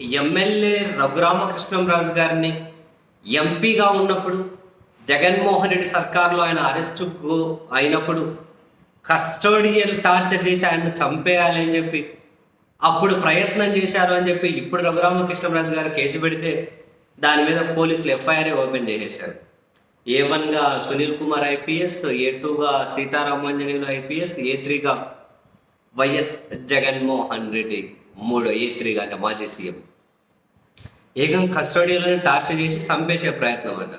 MLA Raghurama Krishnam Raju గారిని ఎంపీగా ఉన్నప్పుడు జగన్మోహన్ రెడ్డి సర్కార్లో ఆయన అరెస్టు అయినప్పుడు కస్టోడియల్ టార్చర్ చేసి ఆయన చంపేయాలి అని చెప్పి అప్పుడు ప్రయత్నం చేశారు అని చెప్పి ఇప్పుడు రఘురామకృష్ణరాజు గారు కేసు పెడితే దాని మీద పోలీసులు ఎఫ్ఐఆర్ ఓపెన్ చేసేశారు. ఏ వన్గా సునీల్ కుమార్ ఐపీఎస్ ఏ టూగా సీతారామాంజనేయులు ఐపీఎస్ ఏ త్రీగా వైఎస్ జగన్మోహన్ రెడ్డి మూడు ఏ త్రీగా అంటే మాజీ సీఎం ఏకం కస్టడీలోనే టార్చర్ చేసి చంపేసే ప్రయత్నం అంట.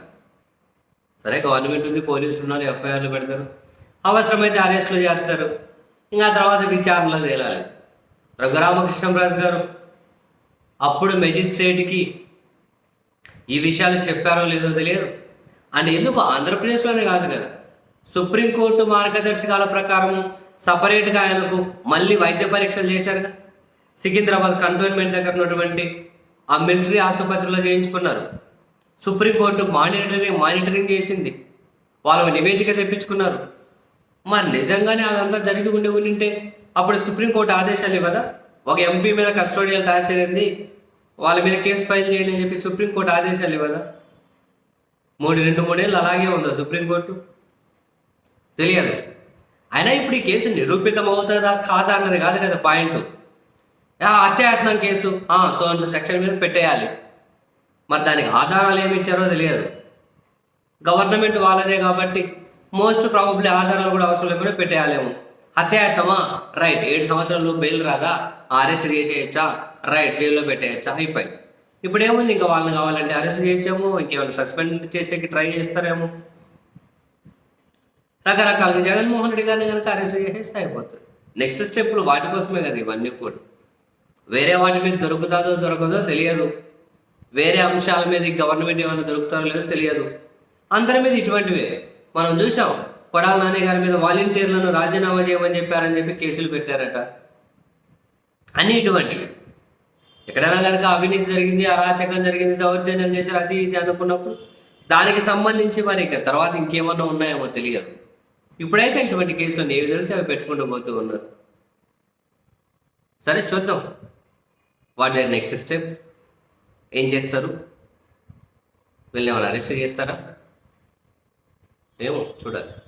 సరే గవర్నమెంట్ ఉంది పోలీసులు ఉన్నారు ఎఫ్ఐఆర్లు పెడతారు. అవసరమైతే అరెస్టులు చేస్తారు. ఇంకా తర్వాత విచారణలో తేలాలి. రఘురామకృష్ణరాజు గారు అప్పుడు మెజిస్ట్రేట్కి ఈ విషయాలు చెప్పారో లేదో తెలియదు. అండ్ ఎందుకు ఆంధ్రప్రదేశ్లోనే కాదు కదా? సుప్రీంకోర్టు మార్గదర్శకాల ప్రకారం సపరేట్గా ఆయనకు మళ్ళీ వైద్య పరీక్షలు చేశారు సికింద్రాబాద్ కంటోన్మెంట్ దగ్గర ఉన్నటువంటి ఆ మిలిటరీ ఆసుపత్రిలో చేయించుకున్నారు. సుప్రీంకోర్టు మానిటరింగ్ మానిటరింగ్ చేసింది. వాళ్ళకు నివేదిక తెప్పించుకున్నారు. మరి నిజంగానే అదంతా జరిగి ఉండి ఉండింటే అప్పుడు సుప్రీంకోర్టు ఆదేశాలు కదా ఒక ఎంపీ మీద కస్టోడియల్ టార్చర్ అయింది. వాళ్ళ మీద కేసు ఫైల్ చేయండి అని చెప్పి సుప్రీంకోర్టు ఆదేశాలు ఇవ్వదా? మూడు రెండు మూడేళ్ళు అలాగే ఉందా సుప్రీంకోర్టు? తెలియదు. అయినా ఇప్పుడు ఈ కేసు నిరూపితం అవుతుందా కాదా అన్నది కాదు కదా పాయింట్. అత్యాయత్నం కేసు. సో అంత సెక్షన్ మీద పెట్టేయాలి. మరి దానికి ఆధారాలు ఏమి ఇచ్చారో తెలియదు. గవర్నమెంట్ వాళ్ళదే కాబట్టి మోస్ట్ ప్రాబబ్లీ ఆధారాలు కూడా అవసరం లేకుండా పెట్టేయాలేమో. హత్యాయత్తమా రైట్ ఏడు సంవత్సరాలు బెయిల్ రాదా? అరెస్ట్ చేసేయచ్చా? రైట్ జైల్లో పెట్టేయచ్చా? అయిపోయి. ఇప్పుడు ఏముంది? ఇంకా వాళ్ళని కావాలంటే అరెస్ట్ చేయొచ్చేమో ఇంకేమైనా సస్పెండ్ చేసేకి ట్రై చేస్తారేమో? రకరకాలుగా జగన్మోహన్ రెడ్డి గారిని కనుక అరెస్ట్ చేసేస్తే అయిపోతుంది. నెక్స్ట్ స్టెప్లు వాటి కోసమే కదా ఇవన్నీ కూడా. వేరే వాటి మీద దొరుకుతుందో దొరకదో తెలియదు. వేరే అంశాల మీద గవర్నమెంట్ ఏమైనా దొరుకుతారో లేదో తెలియదు. అందరి మీద ఇటువంటివే. మనం చూసాం కొడాల నాని గారి మీద వాలంటీర్లను రాజీనామా చేయమని చెప్పారని చెప్పి కేసులు పెట్టారట. అన్ని ఇటువంటివి ఎక్కడైనా కనుక అవినీతి జరిగింది అరాచకం జరిగింది దౌర్జన్యం చేశారు అది ఇది అనుకున్నప్పుడు దానికి సంబంధించి మరి ఇక తర్వాత ఇంకేమన్నా ఉన్నాయేమో తెలియదు. ఇప్పుడైతే ఇటువంటి కేసులు ఏ విధంగా అవి పెట్టుకుంటూ పోతూ ఉన్నారు? సరే చూద్దాం. What there next step? ఏం చేస్తారు? వీళ్ళని ఏమైనా అరెస్ట్ చేస్తారా? ఏమో చూడాలి.